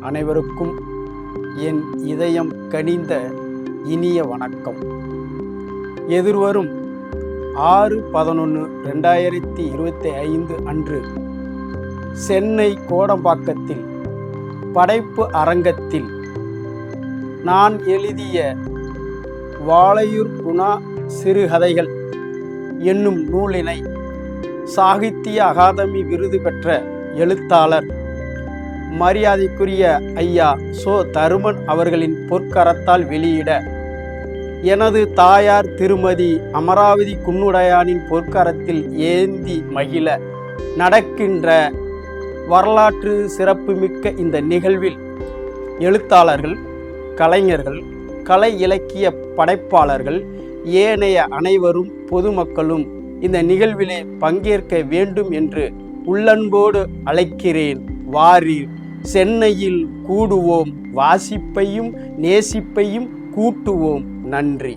அனைவருக்கும் என் இதயம் கனிந்த இனிய வணக்கம். எதிர்வரும் ஆறு பதினொன்று ரெண்டாயிரத்தி இருபத்தி ஐந்து அன்று சென்னை கோடம்பாக்கத்தில் படைப்பு அரங்கத்தில் நான் எழுதிய வாளையூர் குணா சிறுகதைகள் என்னும் நூலினை சாகித்ய அகாதமி விருது பெற்ற எழுத்தாளர் மரியாதைக்குரிய ஐயா சோ தருமன் அவர்களின் பொற்கரத்தால் வெளியிட. எனது தாயார் திருமதி அமராவதி குன்னுடையானின் பொற்கரத்தில் ஏந்தி மகிழ. நடக்கின்ற வரலாற்று சிறப்புமிக்க இந்த நிகழ்வில் எழுத்தாளர்கள் கலைஞர்கள் கலை இலக்கிய படைப்பாளர்கள் ஏனைய அனைவரும் பொதுமக்களும் இந்த நிகழ்விலே பங்கேற்க வேண்டும் என்று உள்ளன்போடு அழைக்கிறேன். வாரீர். சென்னையில் கூடுவோம். வாசிப்பையும் நேசிப்பையும் கூட்டுவோம். நன்றி.